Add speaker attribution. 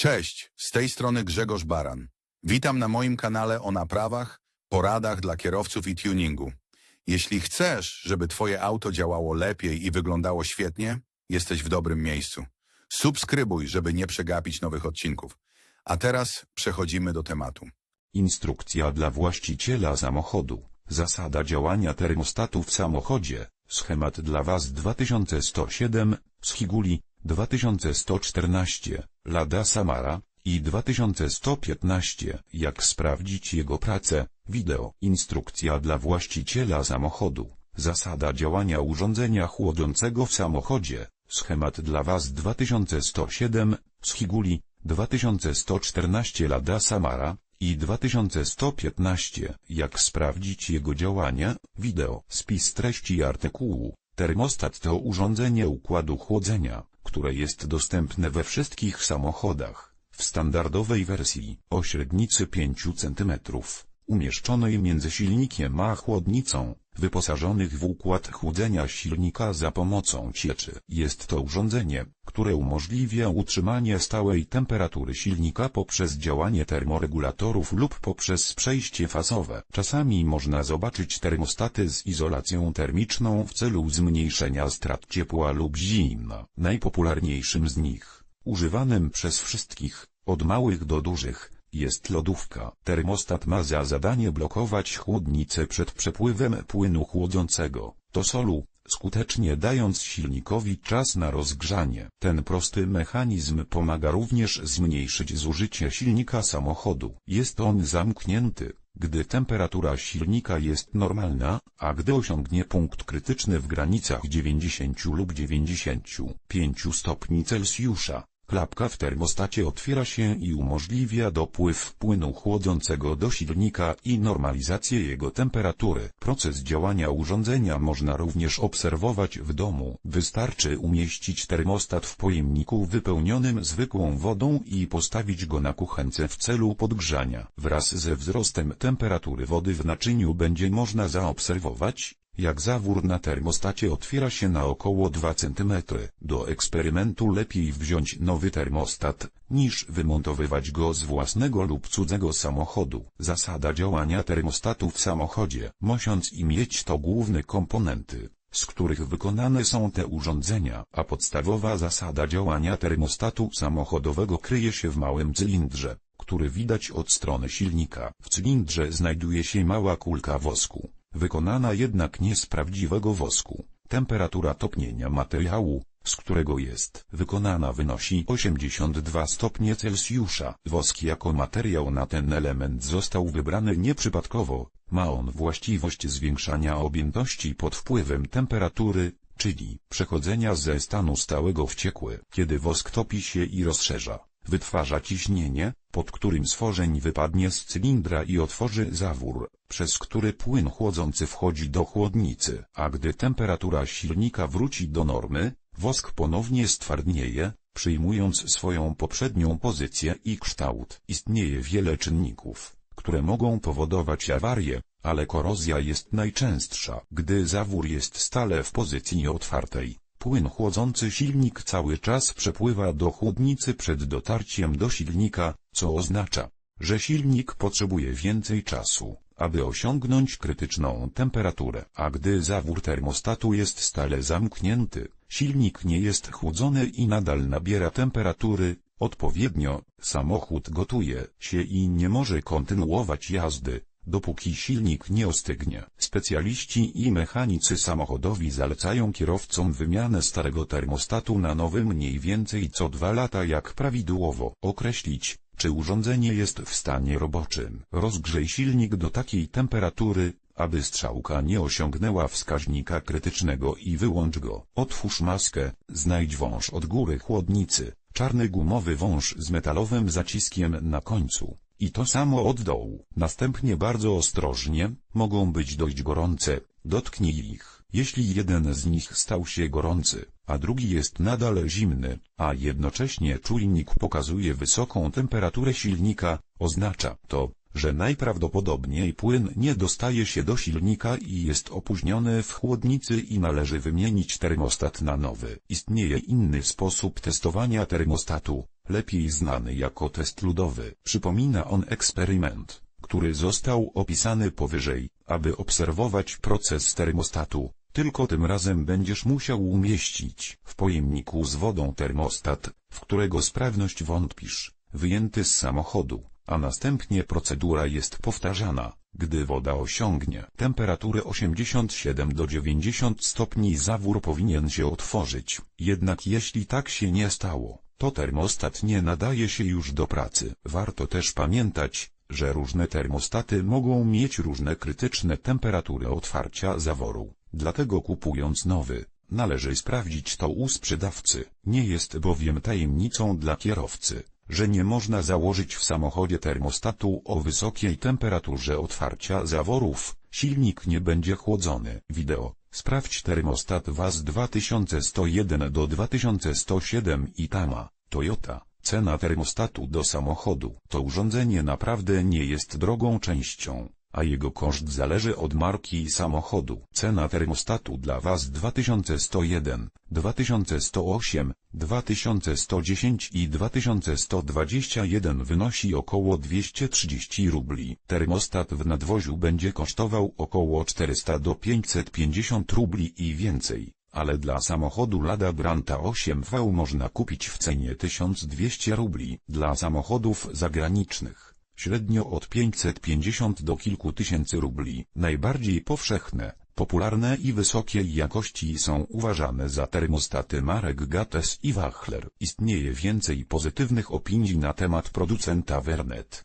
Speaker 1: Cześć, z tej strony Grzegorz Baran. Witam na moim kanale o naprawach, poradach dla kierowców i tuningu. Jeśli chcesz, żeby Twoje auto działało lepiej i wyglądało świetnie, jesteś w dobrym miejscu. Subskrybuj, żeby nie przegapić nowych odcinków. A teraz przechodzimy do tematu.
Speaker 2: Instrukcja dla właściciela samochodu. Zasada działania termostatu w samochodzie. Schemat dla Was 2107, Schiguli, 2114, Lada Samara i 2115. Jak sprawdzić jego pracę? Wideo. Instrukcja dla właściciela samochodu. Zasada działania urządzenia chłodzącego w samochodzie. Schemat dla Was 2107, Schiguli, 2114 Lada Samara i 2115. Jak sprawdzić jego działanie? Wideo. Spis treści artykułu. Termostat to urządzenie układu chłodzenia, które jest dostępne we wszystkich samochodach. W standardowej wersji, o średnicy 5 cm, umieszczonej między silnikiem a chłodnicą, wyposażonych w układ chłodzenia silnika za pomocą cieczy. Jest to urządzenie, które umożliwia utrzymanie stałej temperatury silnika poprzez działanie termoregulatorów lub poprzez przejście fazowe. Czasami można zobaczyć termostaty z izolacją termiczną w celu zmniejszenia strat ciepła lub zimna. Najpopularniejszym z nich, używanym przez wszystkich, od małych do dużych, jest lodówka. Termostat ma za zadanie blokować chłodnicę przed przepływem płynu chłodzącego, to solu, skutecznie dając silnikowi czas na rozgrzanie. Ten prosty mechanizm pomaga również zmniejszyć zużycie silnika samochodu. Jest on zamknięty, gdy temperatura silnika jest normalna, a gdy osiągnie punkt krytyczny w granicach 90 lub 95 stopni Celsjusza. Klapka w termostacie otwiera się i umożliwia dopływ płynu chłodzącego do silnika i normalizację jego temperatury. Proces działania urządzenia można również obserwować w domu. Wystarczy umieścić termostat w pojemniku wypełnionym zwykłą wodą i postawić go na kuchence w celu podgrzania. Wraz ze wzrostem temperatury wody w naczyniu będzie można zaobserwować, jak zawór na termostacie otwiera się na około 2 cm. Do eksperymentu lepiej wziąć nowy termostat, niż wymontowywać go z własnego lub cudzego samochodu. Zasada działania termostatu w samochodzie. Mosiąc i mieć to główne komponenty, z których wykonane są te urządzenia, a podstawowa zasada działania termostatu samochodowego kryje się w małym cylindrze, który widać od strony silnika. W cylindrze znajduje się mała kulka wosku wykonana jednak nie z prawdziwego wosku. Temperatura topnienia materiału, z którego jest wykonana wynosi 82 stopnie Celsjusza. Wosk jako materiał na ten element został wybrany nieprzypadkowo, ma on właściwość zwiększania objętości pod wpływem temperatury, czyli przechodzenia ze stanu stałego w ciekły. Kiedy wosk topi się i rozszerza, wytwarza ciśnienie, pod którym stworzeń wypadnie z cylindra i otworzy zawór, przez który płyn chłodzący wchodzi do chłodnicy. A gdy temperatura silnika wróci do normy, wosk ponownie stwardnieje, przyjmując swoją poprzednią pozycję i kształt. Istnieje wiele czynników, które mogą powodować awarię, ale korozja jest najczęstsza. Gdy zawór jest stale w pozycji otwartej, Płyn chłodzący silnik cały czas przepływa do chłodnicy przed dotarciem do silnika, co oznacza, że silnik potrzebuje więcej czasu, aby osiągnąć krytyczną temperaturę. A gdy zawór termostatu jest stale zamknięty, silnik nie jest chłodzony i nadal nabiera temperatury, odpowiednio, samochód gotuje się i nie może kontynuować jazdy, dopóki silnik nie ostygnie. Specjaliści i mechanicy samochodowi zalecają kierowcom wymianę starego termostatu na nowy mniej więcej co dwa lata jak prawidłowo określić, czy urządzenie jest w stanie roboczym. Rozgrzej silnik do takiej temperatury, aby strzałka nie osiągnęła wskaźnika krytycznego i wyłącz go. Otwórz maskę, znajdź wąż od góry chłodnicy, czarny gumowy wąż z metalowym zaciskiem na końcu. I to samo od dołu. Następnie bardzo ostrożnie, mogą być dość gorące, dotknij ich. Jeśli jeden z nich stał się gorący, a drugi jest nadal zimny, a jednocześnie czujnik pokazuje wysoką temperaturę silnika, oznacza to, że najprawdopodobniej płyn nie dostaje się do silnika i jest opóźniony w chłodnicy i należy wymienić termostat na nowy. Istnieje inny sposób testowania termostatu, lepiej znany jako test ludowy. Przypomina on eksperyment, który został opisany powyżej, aby obserwować proces termostatu. Tylko tym razem będziesz musiał umieścić w pojemniku z wodą termostat, w którego sprawność wątpisz, wyjęty z samochodu, a następnie procedura jest powtarzana. Gdy woda osiągnie temperaturę 87 do 90 stopni zawór powinien się otworzyć. Jednak jeśli tak się nie stało, to termostat nie nadaje się już do pracy. Warto też pamiętać, że różne termostaty mogą mieć różne krytyczne temperatury otwarcia zaworu. Dlatego kupując nowy, należy sprawdzić to u sprzedawcy. Nie jest bowiem tajemnicą dla kierowcy, że nie można założyć w samochodzie termostatu o wysokiej temperaturze otwarcia zaworów, silnik nie będzie chłodzony. Wideo. Sprawdź termostat WAZ 2101 do 2107 i Tama, Toyota. Cena termostatu do samochodu. To urządzenie naprawdę nie jest drogą częścią, a jego koszt zależy od marki i samochodu. Cena termostatu dla Was 2101, 2108, 2110 i 2121 wynosi około 230 rubli. Termostat w nadwoziu będzie kosztował około 400 do 550 rubli i więcej. Ale dla samochodu Lada Granta 8V można kupić w cenie 1200 rubli. Dla samochodów zagranicznych średnio od 550 do kilku tysięcy rubli. Najbardziej powszechne, popularne i wysokiej jakości są uważane za termostaty marek Gates i Wachler. Istnieje więcej pozytywnych opinii na temat producenta Vernet.